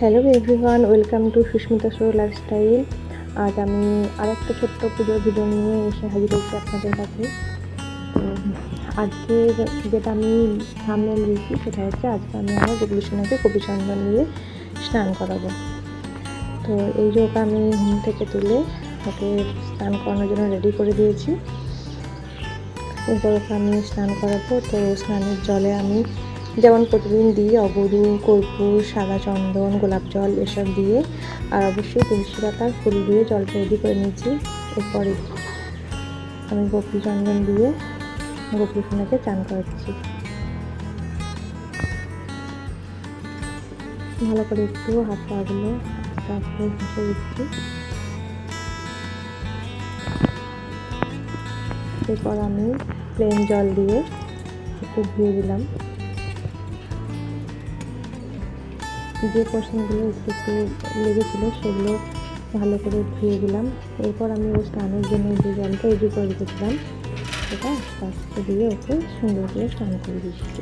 Hello everyone, welcome to Susmita show lifestyle. আজ আমি আর একটা ছোট্ট পুজোর ভিডিও নিয়ে এসে হাজির হয়েছি আপনাদের কাছে। আজকে যেটা আমি সামনে দিয়েছি সেটা হচ্ছে আজকে আমি আমার গোপীসোনাকে কপি চন্দন দিয়ে স্নান করাবো। তো এই যে আমি ঘুম থেকে তুলে ওকে স্নান করানোর জন্য রেডি করে দিয়েছি। এরপর ওকে আমি স্নান করাবো। তো স্নানের জলে আমি যেমন প্রতিদিন দিই অগরু কর্পূর, সাদা চন্দন, গোলাপ জল এসব দিয়ে। আর অবশ্যই তুলসী পাতার ফুল দিয়ে জলটা রেডি করে নিয়েছি। এরপরে আমি গোপী চন্দন দিয়ে গোপী সোনাকে চান করাচ্ছি। ভালো করে একটু হাত পাগুলো আস্তে দিচ্ছি। এরপর আমি প্লেন জল দিয়ে একটু ধুয়ে দিলাম। যে পোর্শনগুলো একটু লেগেছিলো সেগুলো ভালো করে ধুয়ে দিলাম। এরপর আমি ওই স্নানের জন্য যে জলটা রেডি করে রেখেছিলাম, সেটা আস্তে দিয়ে ওকে সুন্দর করে স্নান করে দিচ্ছি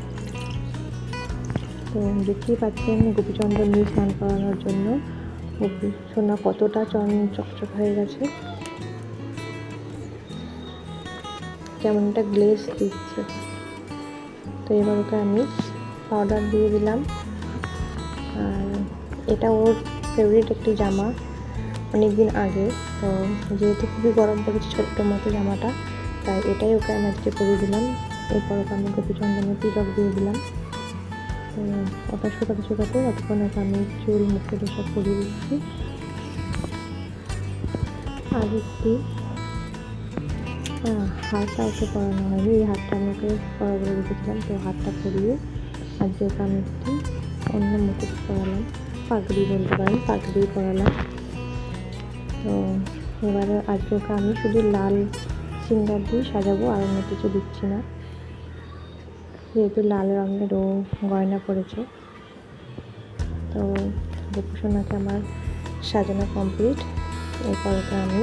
তো দেখতেই পাচ্ছেন গোপীচন্দ্র নিয়ে স্নান করানোর জন্য। সোনা কতটা চন চকচক হয়ে গেছে। কেমন একটা গ্লেজ দিচ্ছে। তো এবার ওকে আমি পাউডার দিয়ে দিলাম। এটা ওর ফেভারিট একটি জামা অনেক দিন আগে। তো যেহেতু খুবই গরম পড়েছে ছোট্ট মতো জামাটা, তাই এটাই ওকে আমি আজকে পরিয়ে দিলাম। এরপর ওকে আমি গোপী চন্দনের তিলক দিয়ে দিলাম। ওটা শুকাতে শুকাতে ততক্ষণ ওকে আমি চুল মুখে সব পরিয়ে দিচ্ছি। আর একটি হাতটা ওকে পরানো হয়নি, এই হাতটা আমি ওকে পরা করে রেখেছিলাম। তো হাতটা পরিয়ে আজকে ওকে আমি একটি অন্য মুকুট পরালাম পাগড়ি বলতে পারেন, পাগড়ি পরালাম তো এবারে আজকে আমি শুধু লাল সিঙ্গার দিয়ে সাজাবো, আর অন্য কিছু দিচ্ছি না। যেহেতু লাল রঙের ও গয়না পড়েছে তো গোপুসোনাকে আমার সাজানো কমপ্লিট এরপর আমি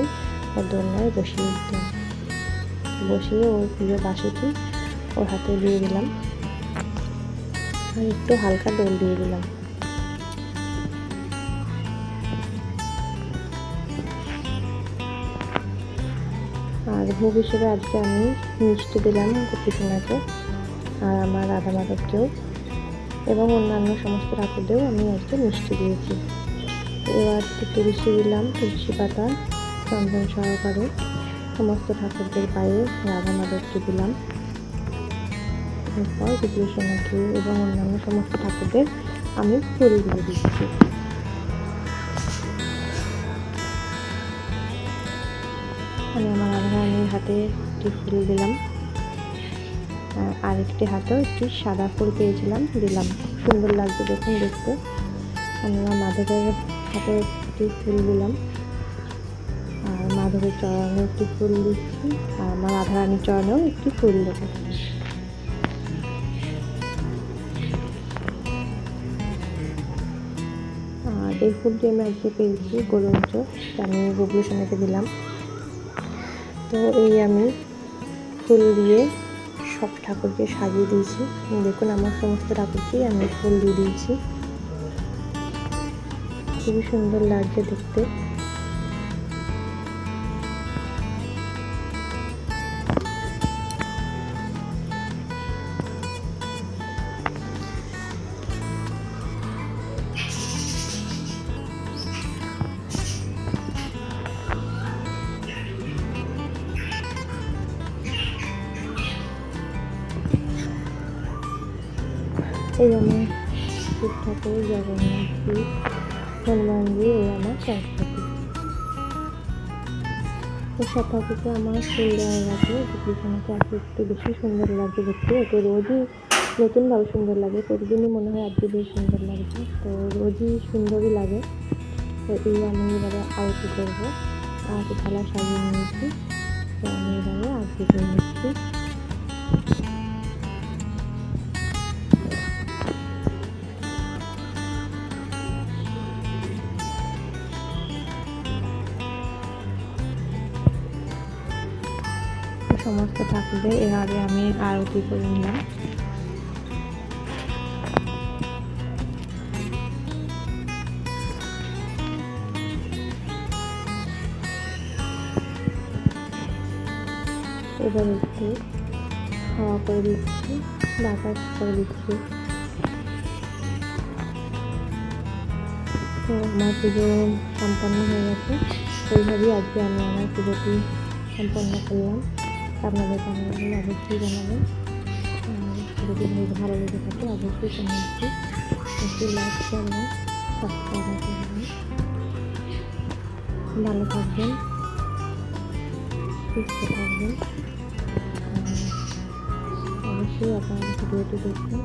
ওর দোলনায় বসিয়ে দিলাম। বসিয়ে ওর প্রিয় বাসিটি ওর হাতে দিয়ে দিলাম। আর একটু হালকা দোল দিয়ে দিলাম। আর ভোগ হিসেবে আজকে আমি মিষ্টি দিলাম গোপীসোনাকে আর আমার রাধা মাধবকেও এবং অন্যান্য সমস্ত ঠাকুরদেরও আমি আজকে মিষ্টি দিয়েছি। এবার তুলসী দিলাম, তুলসী পাতা, চন্দন সহকারে সমস্ত ঠাকুরদের পায়ে রাধা মাধবকে দিলাম। এরপর গোপীসোনাকে এবং অন্যান্য সমস্ত ঠাকুরদের আমি ফুল দিয়ে দিচ্ছি। আমি আমার রাধারানীর হাতে একটি ফুল দিলাম। আরেকটি হাতেও একটি সাদা ফুল পেয়েছিলাম, দিলাম। সুন্দর লাগছে দেখুন, দেখতে। আমি আমার মাধবের হাতে একটি ফুল দিলাম। আর মাধবের চরণেও একটি ফুল দিচ্ছি, আর আমার রাধারানীর চরণেও একটি ফুল দেবো। এই ফুলটি আমি আজকে পেয়েছি গোলঞ্চ আমি গুগলু সোনাকে দিলাম। তো এই আমি ফুল দিয়ে সব ঠাকুরকে সাজিয়ে দিয়েছি। দেখুন আমার সমস্ত ঠাকুরকেই আমি ফুল দিয়ে দিয়েছি। খুবই সুন্দর লাগছে দেখতে। এই আমার শিব ঠাকুর জগন্নাথজি হনুমানজি এই আমার সরস্বতী তো সব ঠাকুরকে আমার ফুল দেওয়া গেছে আজকে একটু বেশি সুন্দর লাগছে দেখতে। ওকে রোজই নতুনভাবে সুন্দর লাগে, প্রতিদিনই মনে হয় আজকে বেশ সুন্দর লাগছে। তো রোজই সুন্দরই লাগে। তো এই আমি এবারে আরতি করব। আরতি থালা সাজিয়ে নিয়েছি তো আমি এবারে আরতি করে নিচ্ছি। সমস্ত ঠাকুরের এর আগে আমি আরতি করে নিলাম। এবার একটু খাওয়া করে দিচ্ছি, বাতাস করে দিচ্ছি। তো আমার পুজো সম্পন্ন হয়ে গেছে। এইভাবেই আজকে আমি আমার পুজোটি সম্পন্ন করলাম। আপনাদের কেমন লাগলে অবশ্যই জানাবেন যদি ভালো লেগে থাকে, অবশ্যই চ্যানেলটি একটু লাইক করবেন সাবস্ক্রাইব করবেন। ভালো থাকবেন, সুস্থ থাকবেন। অবশ্যই আপনারা ভিডিওটি দেখবেন।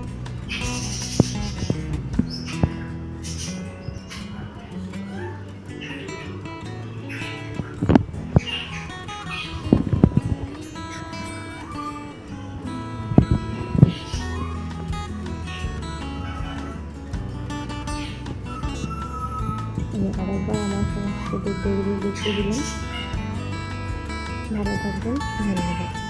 আমি আরেকবার আমার সমস্ত দেখতে দিলাম ভালো থাকবেন ধন্যবাদ।